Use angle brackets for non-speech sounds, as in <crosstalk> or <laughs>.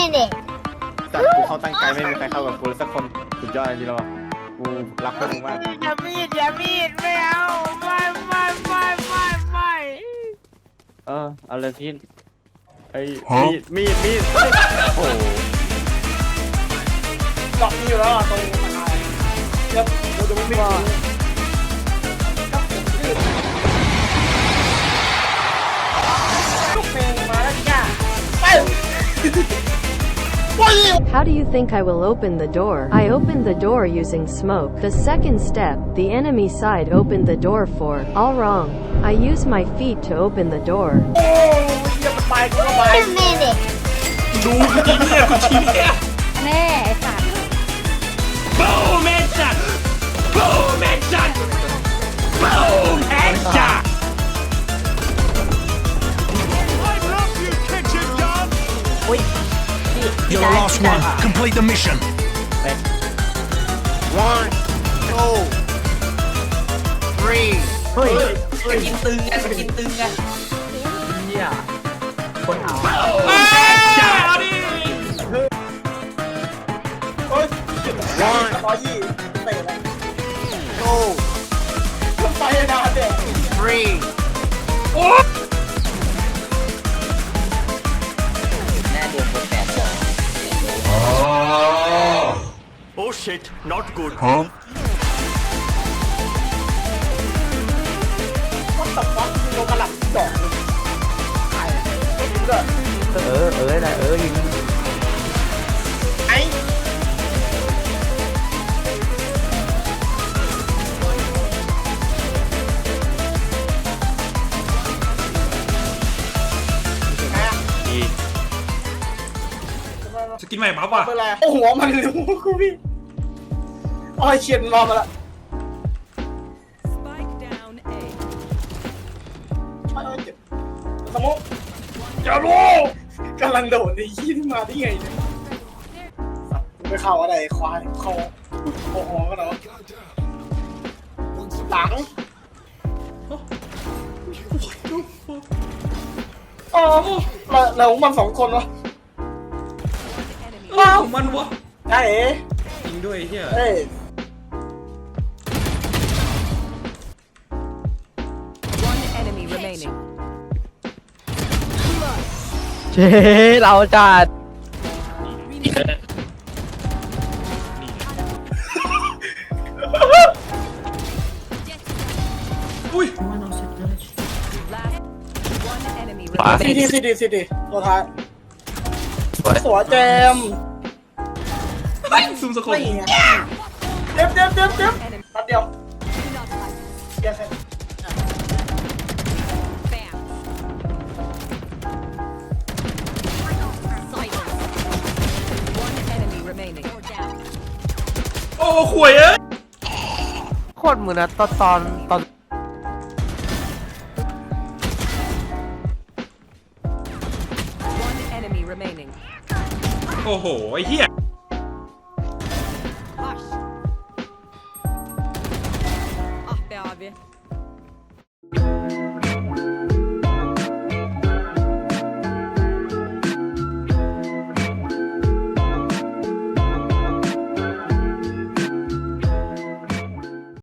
minute. สัตว์กูเข้าตั้งใจไม่มีใครเข้ากับกูเลยสักคนสุดยอดจริงๆแล้ววะกูรักพวกมึงมากอย่ามีดอย่ามีดไม่เอาไม่ไม่ไม่ไม่ไม่เออเอาเลยพี่ไอ้มีดมีดมีดโอ้โหหลอกมีอยู่แล้วอะตรงมันอะไรเดี๋ยวเราจะไม่ไม่รู้ลูกเพลงมาแล้วจ้าไปโอ้ย How do you think I will open the door? I opened the door using smoke. The second step, the enemy side opened the door for. All wrong. I use my feet to open the door. โอ้ยเยี่ยมมันไปกูก็ไป Two minutes. ดูกูทีเนี่ยกูทีเนี่ย <laughs> แม่ <laughs> You're the last one. Complete the mission. one two three เฮ้ย สกินตึงไงสกินตึงไง เนี่ยคนเอา Headshot! เฮ้ยร้อยยี่เตะเลย two ขึ้นไปนานเด็ก three Oh shit, not good. ก็ตับฟักโดนกระหล่ำดอกเลยใครไม่รู้เลยเออเออนะเออยิงไอ้แม่ดีสกินใหม่ปั๊บว่ะ เป็นไรโอ้หัวมันรู้กูพี่ อ้อยเฉียดรอมาละ Spike down A. อ้อยอ้อยเจ็บสมองอย่ารู้กำลังโดดในยี่ที่มาได้ไงเนี่ยสัตว์กูไปเข้าอะไรควายเข้าโอ้โหก็เนาะหลังอ๋อแล้วแล้วมันสองคนวะว้าวมันวะใช่เอ๋จริงด้วยเฮียเอ้ย remaining. เจ๊เราจัดอุ้ย Last. One enemy ซี remaining. ดีซีดีซีดีตัวท้ายสวยเจมส์ซูมสโคปไม่ไงเจ็บเจ็บเจ็บเจ็บนัดเดียว โอ้ข่วยเอ้ยโคตรเหมือนนะตอนตอนตอนโอ้โห ไอ้เฮีย Hush. Ah be abi.